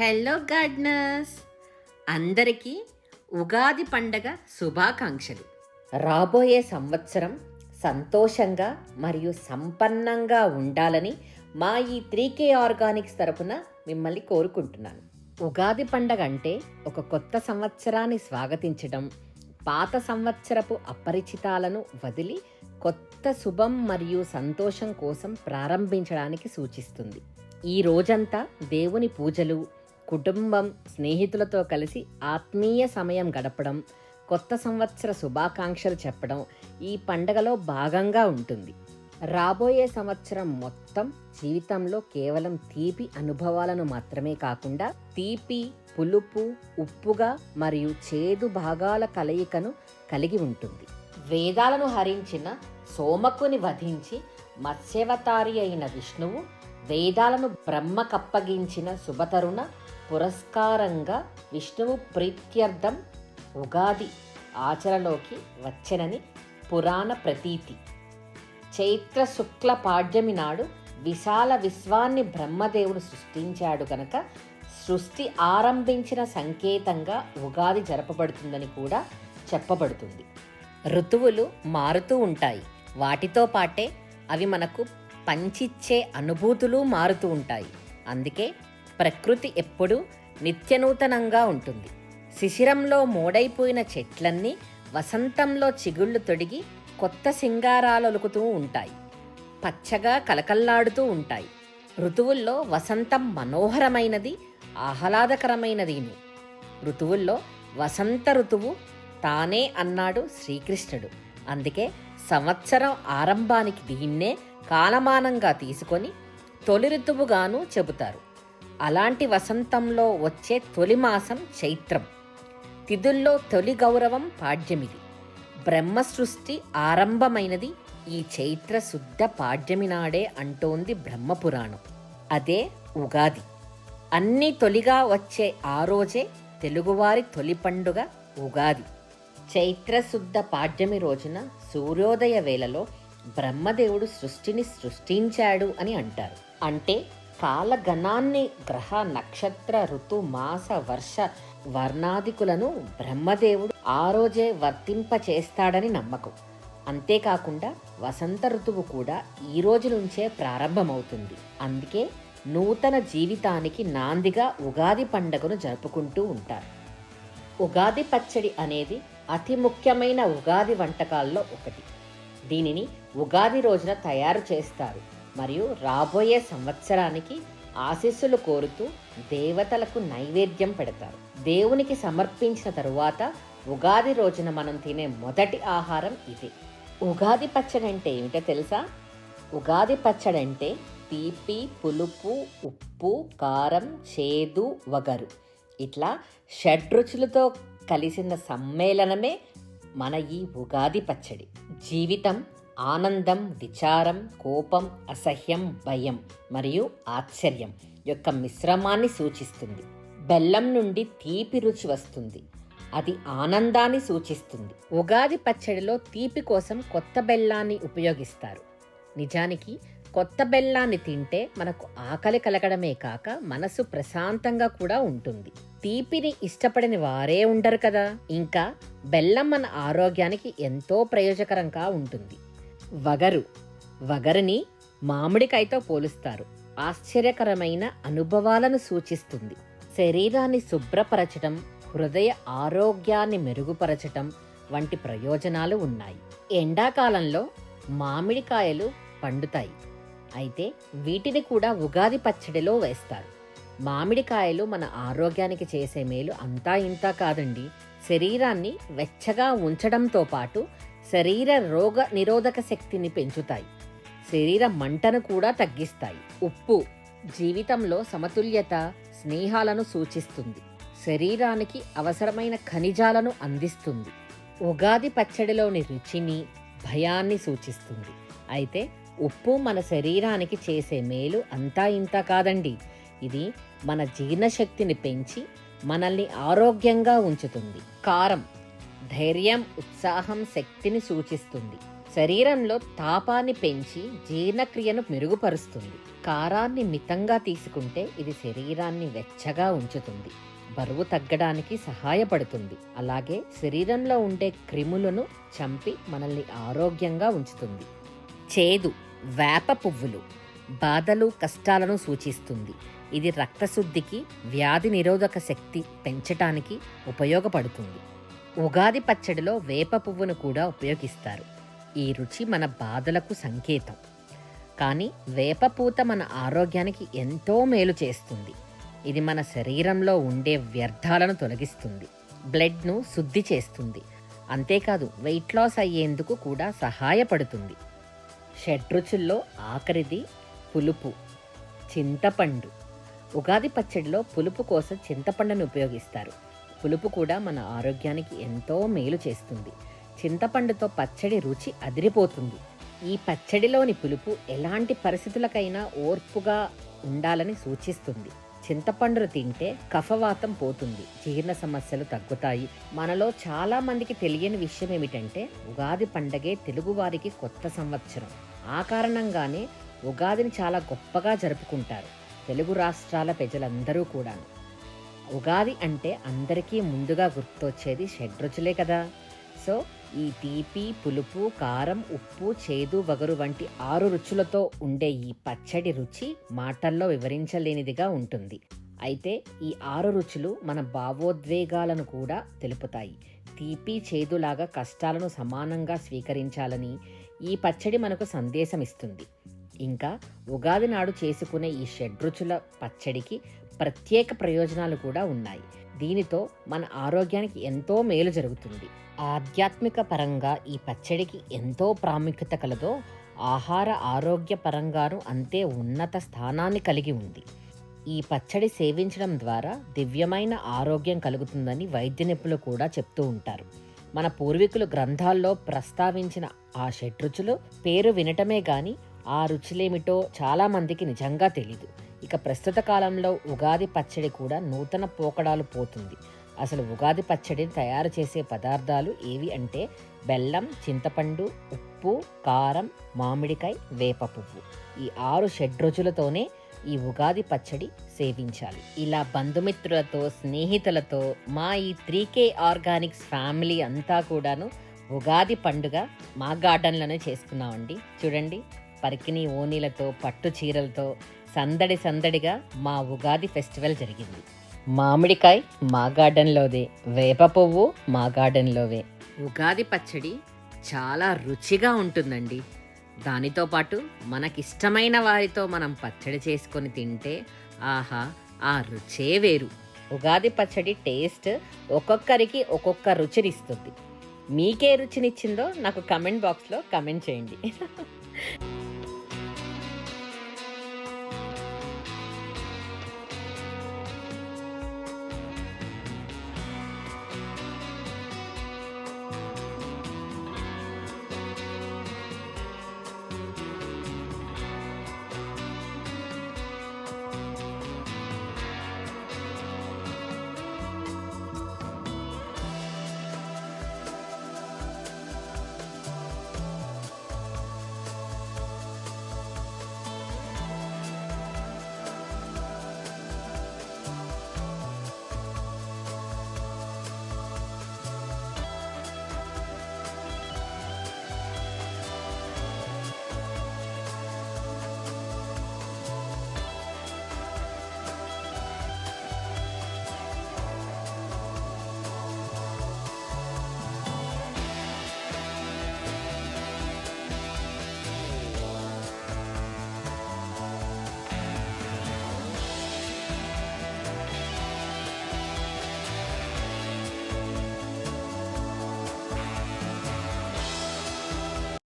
Hello gardeners అందరికీ ఉగాది పండగ శుభాకాంక్షలు. రాబోయే సంవత్సరం సంతోషంగా మరియు సంపన్నంగా ఉండాలని మా ఈ త్రీ కే ఆర్గానిక్స్ తరపున మిమ్మల్ని కోరుకుంటున్నాను. ఉగాది పండగ అంటే ఒక కొత్త సంవత్సరాన్ని స్వాగతించడం పాత సంవత్సరపు అపరిచితాలను వదిలి కొత్త శుభం మరియు సంతోషం కోసం ప్రారంభించడానికి సూచిస్తుంది. ఈ రోజంతా దేవుని పూజలు కుటుంబం స్నేహితులతో కలిసి ఆత్మీయ సమయం గడపడం కొత్త సంవత్సర శుభాకాంక్షలు చెప్పడం ఈ పండగలో భాగంగా ఉంటుంది. రాబోయే సంవత్సరం మొత్తం జీవితంలో కేవలం తీపి అనుభవాలను మాత్రమే కాకుండా తీపి పులుపు ఉప్పుగా మరియు చేదు భాగాల కలయికను కలిగి ఉంటుంది. వేదాలను హరించిన సోమకుని వధించి మత్స్యవతారి అయిన విష్ణువు వేదాలను బ్రహ్మ కప్పగించిన శుభతరుణ పురస్కారంగా విష్ణువు ప్రీత్యర్థం ఉగాది ఆచరణలోకి వచ్చెనని పురాణ ప్రతీతి. చైత్ర శుక్ల పాడ్యమి నాడు విశాల విశ్వాన్ని బ్రహ్మదేవుడు సృష్టించాడు గనక సృష్టి ఆరంభించిన సంకేతంగా ఉగాది జరపబడుతుందని కూడా చెప్పబడుతుంది. ఋతువులు మారుతూ ఉంటాయి. వాటితో పాటే అవి మనకు పంచిచ్చే అనుభూతులు మారుతూ ఉంటాయి. అందుకే ప్రకృతి ఎప్పుడూ నిత్యనూతనంగా ఉంటుంది. శిశిరంలో మోడైపోయిన చెట్లన్నీ వసంతంలో చిగుళ్ళు తొడిగి కొత్త సింగారాలొలుకుతూ ఉంటాయి. పచ్చగా కలకల్లాడుతూ ఉంటాయి. ఋతువుల్లో వసంతం మనోహరమైనది ఆహ్లాదకరమైనదిను ఋతువుల్లో వసంత ఋతువు తానే అన్నాడు శ్రీకృష్ణుడు. అందుకే సంవత్సరం ఆరంభానికి దీన్నే కాలమానంగా తీసుకొని తొలి ఋతువుగాను చెబుతారు. అలాంటి వసంతంలో వచ్చే తొలి మాసం చైత్రం. తిథుల్లో తొలి గౌరవం పాడ్యమిది. బ్రహ్మ సృష్టి ఆరంభమైనది. ఈ చైత్ర శుద్ధ పాడ్యమి నాడే అంటోంది బ్రహ్మపురాణం అదే ఉగాది. అన్నీ తొలిగా వచ్చే ఆ రోజే తెలుగువారి తొలి పండుగ ఉగాది. చైత్రశుద్ధ పాడ్యమి రోజున సూర్యోదయ వేళలో బ్రహ్మదేవుడు సృష్టిని సృష్టించాడు అని అంటారు. అంటే కాలగణాన్ని గ్రహ నక్షత్ర ఋతు మాస వర్ష వర్ణాదికులను బ్రహ్మదేవుడు ఆ రోజే వర్తింపచేస్తాడని నమ్మకం. అంతేకాకుండా వసంత ఋతువు కూడా ఈ రోజు నుంచే ప్రారంభమవుతుంది. అందుకే నూతన జీవితానికి నాందిగా ఉగాది పండుగను జరుపుకుంటూ ఉంటారు. ఉగాది పచ్చడి అనేది అతి ముఖ్యమైన ఉగాది వంటకాల్లో ఒకటి. దీనిని ఉగాది రోజున తయారు చేస్తారు. మరియు రాబోయే సంవత్సరానికి ఆశీస్సులు కోరుతూ దేవతలకు నైవేద్యం పెడతారు. దేవునికి సమర్పించిన తరువాత ఉగాది రోజున మనం తినే మొదటి ఆహారం ఇది. ఉగాది పచ్చడి అంటే ఏమిటో తెలుసా? ఉగాది పచ్చడి అంటే తీపి పులుపు ఉప్పు కారం చేదు వగరు. ఇట్లా షడ్రుచులతో కలిసిన సమ్మేళనమే మన ఈ ఉగాది పచ్చడి. జీవితం ఆనందం విచారం కోపం అసహ్యం భయం మరియు ఆశ్చర్యం యొక్క మిశ్రమాన్ని సూచిస్తుంది. బెల్లం నుండి తీపి రుచి వస్తుంది. అది ఆనందాన్ని సూచిస్తుంది. ఉగాది పచ్చడిలో తీపి కోసం కొత్త బెల్లాన్ని ఉపయోగిస్తారు. నిజానికి కొత్త బెల్లాన్ని తింటే మనకు ఆకలి కలగడమే కాక మనసు ప్రశాంతంగా కూడా ఉంటుంది. తీపిని ఇష్టపడని వారే ఉండరు కదా. ఇంకా బెల్లం మన ఆరోగ్యానికి ఎంతో ప్రయోజకరంగా ఉంటుంది. వగరు. వగరుని మామిడికాయతో పోలుస్తారు. ఆశ్చర్యకరమైన అనుభవాలను సూచిస్తుంది. శరీరాన్ని శుభ్రపరచటం హృదయ ఆరోగ్యాన్ని మెరుగుపరచటం వంటి ప్రయోజనాలు ఉన్నాయి. ఎండాకాలంలో మామిడికాయలు పండుతాయి. అయితే వీటిని కూడా ఉగాది పచ్చడిలో వేస్తారు. మామిడికాయలు మన ఆరోగ్యానికి చేసే మేలు అంతా ఇంతా కాదండి. శరీరాన్ని వెచ్చగా ఉంచడంతో పాటు శరీర రోగ నిరోధక శక్తిని పెంచుతాయి. శరీర మంటను కూడా తగ్గిస్తాయి. ఉప్పు జీవితంలో సమతుల్యత స్నేహాలను సూచిస్తుంది. శరీరానికి అవసరమైన ఖనిజాలను అందిస్తుంది. ఉగాది పచ్చడిలోని రుచిని భయాన్ని సూచిస్తుంది. అయితే ఉప్పు మన శరీరానికి చేసే మేలు అంతా ఇంత కాదండి. ఇది మన జీర్ణశక్తిని పెంచి మనల్ని ఆరోగ్యంగా ఉంచుతుంది. కారం ధైర్యం ఉత్సాహం శక్తిని సూచిస్తుంది. శరీరంలో తాపాన్ని పెంచి జీర్ణక్రియను మెరుగుపరుస్తుంది. కారాన్ని మితంగా తీసుకుంటే ఇది శరీరాన్ని వెచ్చగా ఉంచుతుంది. బరువు తగ్గడానికి సహాయపడుతుంది. అలాగే శరీరంలో ఉండే క్రిములను చంపి మనల్ని ఆరోగ్యంగా ఉంచుతుంది. చేదు వేప పువ్వులు బాధలు కష్టాలను సూచిస్తుంది. ఇది రక్తశుద్ధికి వ్యాధి నిరోధక శక్తి పెంచటానికి ఉపయోగపడుతుంది. ఉగాది పచ్చడిలో వేప పువ్వును కూడా ఉపయోగిస్తారు. ఈ రుచి మన బాధలకు సంకేతం. కానీ వేప పూత మన ఆరోగ్యానికి ఎంతో మేలు చేస్తుంది. ఇది మన శరీరంలో ఉండే వ్యర్థాలను తొలగిస్తుంది. బ్లడ్ను శుద్ధి చేస్తుంది. అంతేకాదు వెయిట్ లాస్ అయ్యేందుకు కూడా సహాయపడుతుంది. షడ్రుచుల్లో ఆఖరిది పులుపు చింతపండు. ఉగాది పచ్చడిలో పులుపు కోసం చింతపండును ఉపయోగిస్తారు. పులుపు కూడా మన ఆరోగ్యానికి ఎంతో మేలు చేస్తుంది. చింతపండుతో పచ్చడి రుచి అదిరిపోతుంది. ఈ పచ్చడిలోని పులుపు ఎలాంటి పరిస్థితులకైనా ఓర్పుగా ఉండాలని సూచిస్తుంది. చింతపండును తింటే కఫవాతం పోతుంది. జీర్ణ సమస్యలు తగ్గుతాయి. మనలో చాలా మందికి తెలియని విషయం ఏమిటంటే ఉగాది పండగే తెలుగువారికి కొత్త సంవత్సరం. ఆ కారణంగానే ఉగాదిని చాలా గొప్పగా జరుపుకుంటారు. తెలుగు రాష్ట్రాల ప్రజలందరూ కూడాను. ఉగాది అంటే అందరికీ ముందుగా గుర్తొచ్చేది షడ్రుచులే కదా. సో ఈ తీపి పులుపు కారం ఉప్పు చేదు వగరు వంటి ఆరు రుచులతో ఉండే ఈ పచ్చడి రుచి మాటల్లో వివరించలేనిదిగా ఉంటుంది. అయితే ఈ ఆరు రుచులు మన భావోద్వేగాలను కూడా తెలుపుతాయి. తీపి చేదులాగా కష్టాలను సమానంగా స్వీకరించాలని ఈ పచ్చడి మనకు సందేశం ఇస్తుంది ఇంకా ఉగాది నాడు చేసుకునే ఈ షడ్రుచుల పచ్చడికి ప్రత్యేక ప్రయోజనాలు కూడా ఉన్నాయి. దీనితో మన ఆరోగ్యానికి ఎంతో మేలు జరుగుతుంది. ఆధ్యాత్మిక పరంగా ఈ పచ్చడికి ఎంతో ప్రాముఖ్యత కలదో ఆహార ఆరోగ్య పరంగాను అంతే ఉన్నత స్థానాన్ని కలిగి ఉంది. ఈ పచ్చడి సేవించడం ద్వారా దివ్యమైన ఆరోగ్యం కలుగుతుందని వైద్య నిపుణులు కూడా చెప్తూ ఉంటారు. మన పూర్వీకులు గ్రంథాల్లో ప్రస్తావించిన ఆ షడ్రుచులు పేరు వినటమే గాని ఆ రుచులేమిటో చాలామందికి నిజంగా తెలీదు. ఇక ప్రస్తుత కాలంలో ఉగాది పచ్చడి కూడా నూతన పోకడాలు పోతుంది. అసలు ఉగాది పచ్చడిని తయారు చేసే పదార్థాలు ఏవి అంటే బెల్లం చింతపండు ఉప్పు కారం మామిడికాయ వేప పువ్వు ఈ ఆరు షడ్రుచులతోనే ఈ ఉగాది పచ్చడి సేవించాలి. ఇలా బంధుమిత్రులతో స్నేహితులతో మా ఈ త్రీ కే ఆర్గానిక్స్ ఫ్యామిలీ అంతా కూడాను ఉగాది పండుగ మా గార్డెన్లోనే చేసుకున్నామండి. చూడండి పరికిని ఓనీలతో పట్టు చీరలతో సందడి సందడిగా మా ఉగాది ఫెస్టివల్ జరిగింది. మామిడికాయ మా గార్డెన్లోదే వేప పువ్వు మా గార్డెన్లోవే. ఉగాది పచ్చడి చాలా రుచిగా ఉంటుందండి. దానితో పాటు మనకిష్టమైన వారితో మనం పచ్చడి చేసుకొని తింటే ఆహా ఆ రుచే వేరు. ఉగాది పచ్చడి టేస్ట్ ఒక్కొక్కరికి ఒక్కొక్క రుచినిస్తుంది. మీకే రుచినిచ్చిందో నాకు కమెంట్ బాక్స్లో కమెంట్ చేయండి.